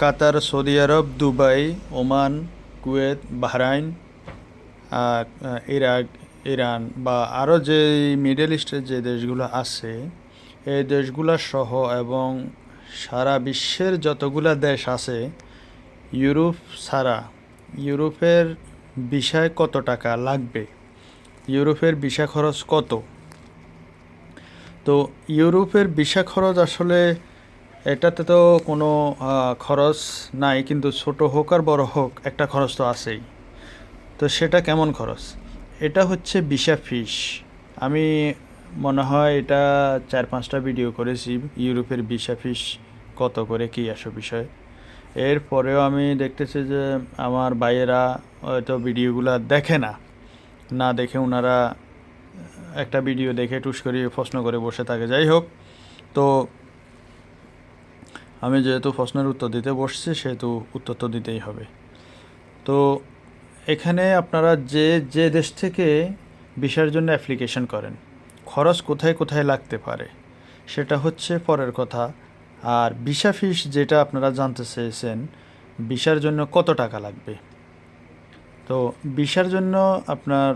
কাতার, Saudi আরব, Dubai, Oman, Kuwait, Bahrain Iraq, Iran বা আরও যে মিডল ইস্টের যে দেশগুলো আছে, এই দেশগুলো সহ এবং সারা বিশ্বের যতগুলা দেশ আছে, ইউরোপ ছাড়া ইউরোপের বিষয় কত টাকা লাগবে? ইউরোপের ভিসা খরচ কত? তো ইউরোপের ভিসা খরচ আসলে এটাতে তো কোনো খরচ নাই, কিন্তু ছোট হোক আর বড় হোক, একটা খরচ তো আছেই। তো সেটা কেমন খরচ? এটা হচ্ছে ভিসা ফিস। আমি মনে হয় এটা চার পাঁচটা ভিডিও করেছি, ইউরোপের ভিসা ফিস কত করে, কী আসো বিষয়। এরপরেও আমি দেখতেছি যে আমার ভাইয়েরা হয়তো ভিডিওগুলো দেখে না। না দেখে ওনারা একটা ভিডিও দেখে টুস করে প্রশ্ন করে বসে থাকে। যাই হোক, তো আমি যেহেতু প্রশ্নের উত্তর দিতে বসছি, সেহেতু উত্তর তো দিতেই হবে। তো এখানে আপনারা যে যে দেশ থেকে ভিসার জন্য অ্যাপ্লিকেশন করেন, খরচ কোথায় কোথায় লাগতে পারে, সেটা হচ্ছে পরের কথা। আর ভিসা ফিস যেটা আপনারা জানতে চেয়েছেন, ভিসার জন্য কত টাকা লাগবে? তো ভিসার জন্য আপনার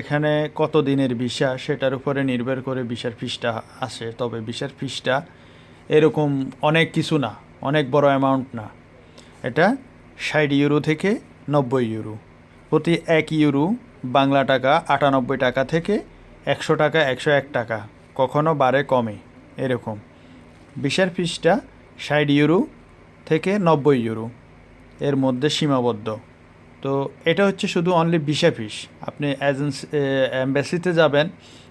এখানে কত দিনের ভিসা, সেটার উপরে নির্ভর করে ভিসার ফিসটা আসে। তবে ভিসার ফিসটা এরকম অনেক কিছু না, অনেক বড় অ্যামাউন্ট না। এটা ষাট ইউরো থেকে নব্বই ইউরো প্রতি এক ইউরো বাংলা টাকা আটানব্বই টাকা থেকে একশো টাকা, একশো এক টাকা, কখনো বারে কমে, এরকম। ভিসার ফিসটা ষাট ইউরো থেকে নব্বই ইউরো এর মধ্যে সীমাবদ্ধ। তো এটা হচ্ছে শুধু অনলি ভিসা ফিস আপনি এজেন্সি অ্যাম্বাসিতে যাবেন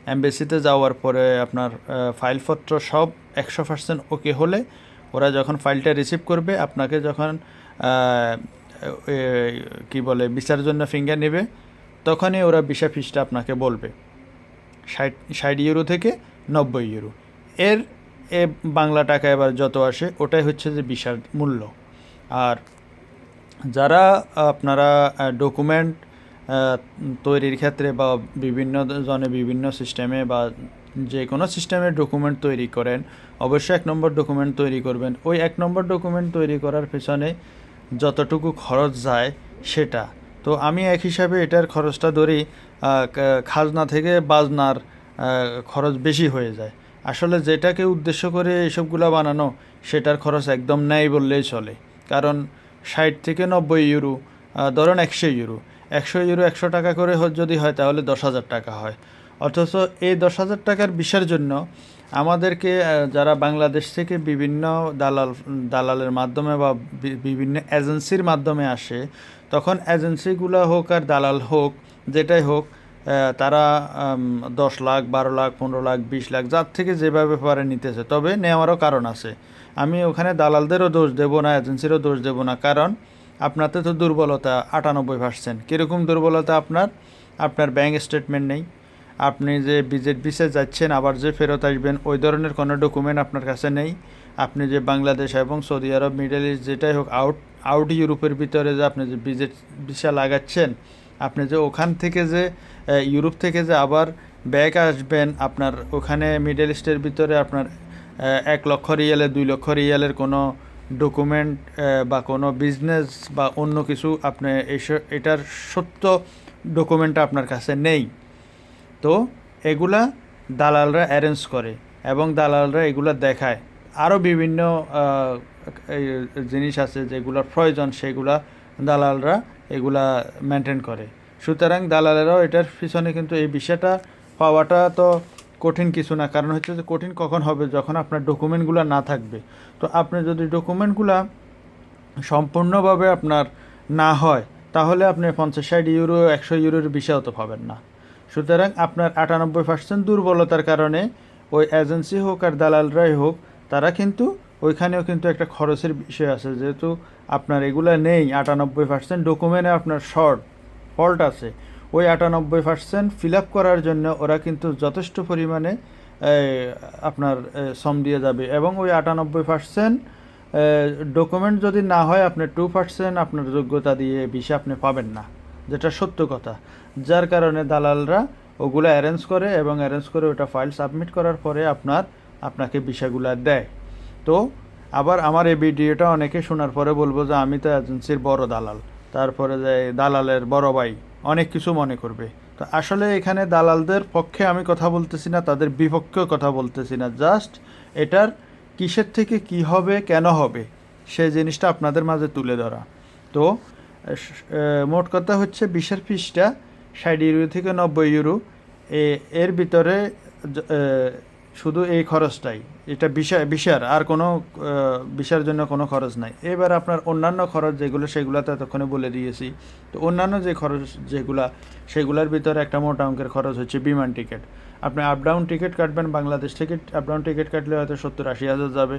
অ্যাম্বাসিতে যাওয়ার পরে আপনার ফাইলপত্র সব একশো পার্সেন্ট ওকে হলে ওরা যখন ফাইলটা রিসিভ করবে আপনাকে যখন আহ, কি বলে ভিসার জন্য ফিঙ্গার নেবে তখনই ওরা ভিসা ফিসটা আপনাকে বলবে। ষাট ষাট ইউরো থেকে নব্বই ইউরো এর এ বাংলা টাকা এবার যত আসে ওটাই হচ্ছে যে ভিসার মূল্য। আর যারা আপনারা ডকুমেন্ট তৈরির ক্ষেত্রে বা বিভিন্ন জনে বিভিন্ন সিস্টেমে বা যে কোনো সিস্টেমে ডকুমেন্ট তৈরি করেন, অবশ্যই এক নম্বর ডকুমেন্ট তৈরি করবেন। ওই এক নম্বর ডকুমেন্ট তৈরি করার পেছনে যতটুকু খরচ যায় সেটা। তো আমি এক হিসাবে এটার খরচটা ধরি খাজনা থেকে বাজনার খরচ বেশি হয়ে যায়। আসলে যেটাকে উদ্দেশ্য করে এসবগুলো বানানো, সেটার খরচ একদম নেই বললেই চলে। কারণ ষাট থেকে নব্বই ইউরো ধরুন একশো ইউরো। একশো ইউরো একশো টাকা করে যদি হয় তাহলে দশ হাজার টাকা হয়। অথচ এই দশ হাজার টাকার বিষয়ের জন্য আমাদেরকে যারা বাংলাদেশ থেকে বিভিন্ন দালাল, দালালের মাধ্যমে বা, বিভিন্ন এজেন্সির মাধ্যমে আসে, তখন এজেন্সিগুলো হোক আর দালাল হোক, যেটাই হোক তারা দশ লাখ, বারো লাখ, পনেরো লাখ, বিশ লাখ, যার থেকে যেভাবে পারে নিতেছে। তবে নেওয়ারও কারণ আছে। আমি ওখানে দালালদেরও দোষ দেবো না, এজেন্সিরও দোষ দেবো না। কারণ আপনাতে তো দুর্বলতা, আটানব্বই পার্সেন্ট কীরকম দুর্বলতা আপনার? আপনার ব্যাংক স্টেটমেন্ট নেই। আপনি যে বিজেট বিসে যাচ্ছেন, আবার যে ফেরত আসবেন, ওই ধরনের কোনো ডকুমেন্ট আপনার কাছে নেই। আপনি যে বাংলাদেশ এবং সৌদি আরব মিডল ইস্ট যেটাই হোক আউট আউট ইউরোপের ভিতরে যে আপনি যে বিজেট ভিসা লাগাচ্ছেন আপনি যে ওখান থেকে যে ইউরোপ থেকে যে আবার ব্যাক আসবেন, আপনার ওখানে মিডল ইস্টের ভিতরে আপনার এক লক্ষ রিয়ালের, দুই লক্ষ রিয়ালের কোনো ডকুমেন্ট বা কোনো বিজনেস বা অন্য কিছু আপনি এটার সত্য ডকুমেন্টটা আপনার কাছে নেই। তো এগুলা দালালরা অ্যারেঞ্জ করে এবং দালালরা এগুলা দেখায়। আরও বিভিন্ন জিনিস আছে যেগুলোর প্রয়োজন, সেগুলা দালালরা এগুলা মেনটেন করে। সুতরাং দালালেরাও এটার পিছনে কিন্তু এই বিষয়টা পাওয়াটা তো কঠিন কিছু না। কারণ হচ্ছে যে কঠিন কখন হবে যখন আপনার ডকুমেন্টগুলো না থাকবে। তো আপনি যদি ডকুমেন্টগুলা সম্পূর্ণভাবে আপনার না হয়, তাহলে আপনি পঞ্চাশ ষাট ইউরো, একশো ইউরোর বিষয়ও তো পাবেন না। সুতরাং আপনার আটানব্বই পার্সেন্ট দুর্বলতার কারণে ওই এজেন্সি হোক আর দালালরাই হোক, তারা কিন্তু ওইখানেও কিন্তু একটা খরচের বিষয় আছে। যেহেতু আপনার এগুলো নেই, আটানব্বই পার্সেন্ট ডকুমেন্টে আপনার শর্ট ফল্ট আছে। ওই আটানব্বই পার্সেন্ট ফিল আপ করার জন্য ওরা কিন্তু যথেষ্ট পরিমাণে আপনার শ্রম দিয়ে যাবে। এবং ওই আটানব্বই পার্সেন্ট ডকুমেন্ট যদি না হয়, আপনি টু পার্সেন্ট আপনার যোগ্যতা দিয়ে ভিসা আপনি পাবেন না। যেটা সত্য কথা। যার কারণে দালালরা ওগুলো অ্যারেঞ্জ করে এবং অ্যারেঞ্জ করে ওটা ফাইল সাবমিট করার পরে আপনার, আপনাকে ভিসাগুলো দেয়। তো আবার আমার এই ভিডিওটা অনেকে শোনার পরে বলব যে আমি তো এজেন্সির বড় দালাল। তারপরে যে দালালের বড় ভাই, অনেক কিছু মনে করবে। তো আসলে এখানে দালালদের পক্ষে আমি কথা বলতেছি না, তাদের বিপক্ষেও কথা বলতেছি না। জাস্ট এটার কিসের থেকে কি হবে, কেন হবে, সেই জিনিসটা আপনাদের মাঝে তুলে ধরা। তো স- মোট কথা হচ্ছে বিশের ফিসটা ষাট ইউরো থেকে নব্বই ইউরো। এর ভিতরে শুধু এই খরচটাই। এটা বিশা বিশার আর কোনো বিশার জন্য কোনো খরচ নাই। এবার আপনার অন্যান্য খরচ যেগুলো সেগুলো তো এতক্ষণে বলে দিয়েছি। তো অন্যান্য যে খরচ যেগুলা, সেগুলোর ভিতরে একটা মোটা অঙ্কের খরচ হচ্ছে বিমান টিকিট। আপনি আপ ডাউন টিকিট কাটবেন, বাংলাদেশ থেকে আপ ডাউন টিকিট কাটলে হয়তো সত্তর আশি হাজার যাবে,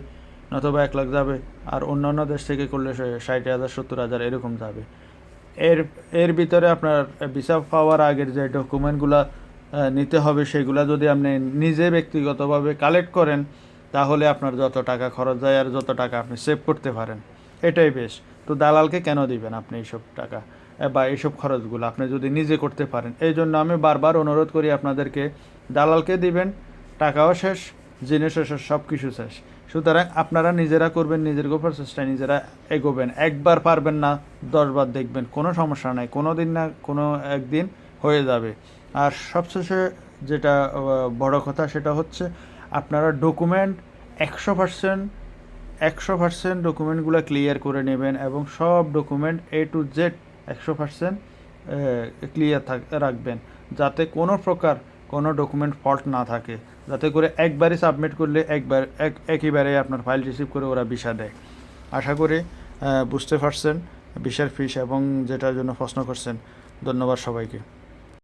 নতুবা এক লাখ যাবে, আর অন্যান্য দেশ থেকে করলে ষাট হাজার, সত্তর হাজার এরকম যাবে। এর এর ভিতরে আপনার ভিসা পাওয়ার আগের যে ডকুমেন্টগুলো নিতে হবে সেগুলা যদি আপনি নিজে ব্যক্তিগতভাবে কালেক্ট করেন, তাহলে আপনার যত টাকা খরচ যায় আর যত টাকা আপনি সেভ করতে পারেন, এটাই বেশ তো দালালকে কেন দিবেন আপনি এইসব টাকা বা এইসব খরচগুলো আপনি যদি নিজে করতে পারেন? এই জন্য আমি বারবার অনুরোধ করি আপনাদেরকে, দালালকে দিবেন, টাকাও শেষ, জিনিসও শেষ সব কিছু শেষ। সুতরাং আপনারা নিজেরা করবেন, নিজের গোপর চেষ্টায় নিজেরা এগোবেন। একবার পারবেন না, দশবার দেখবেন, কোনো সমস্যা নাই, কোনো দিন না, কোনো একদিন হয়ে যাবে। আর সবশেষে যেটা বড় কথা সেটা হচ্ছে আপনারা ডকুমেন্ট একশো পার্সেন্ট একশো পার্সেন্ট ডকুমেন্টগুলো ক্লিয়ার করে নেবেন এবং সব ডকুমেন্ট এ টু জেড একশো পার্সেন্ট ক্লিয়ার থাক, রাখবেন। যাতে কোনো প্রকার কোনো ডকুমেন্ট ফল্ট না থাকে। যাতে করে একবারই সাবমিট করলে একবার, এক একইবারে আপনার ফাইল রিসিভ করে ওরা ভিসা দেয়। আশা করি বুঝতে পারছেন, ভিসার ফিস এবং যেটার জন্য প্রশ্ন করছেন। ধন্যবাদ সবাইকে।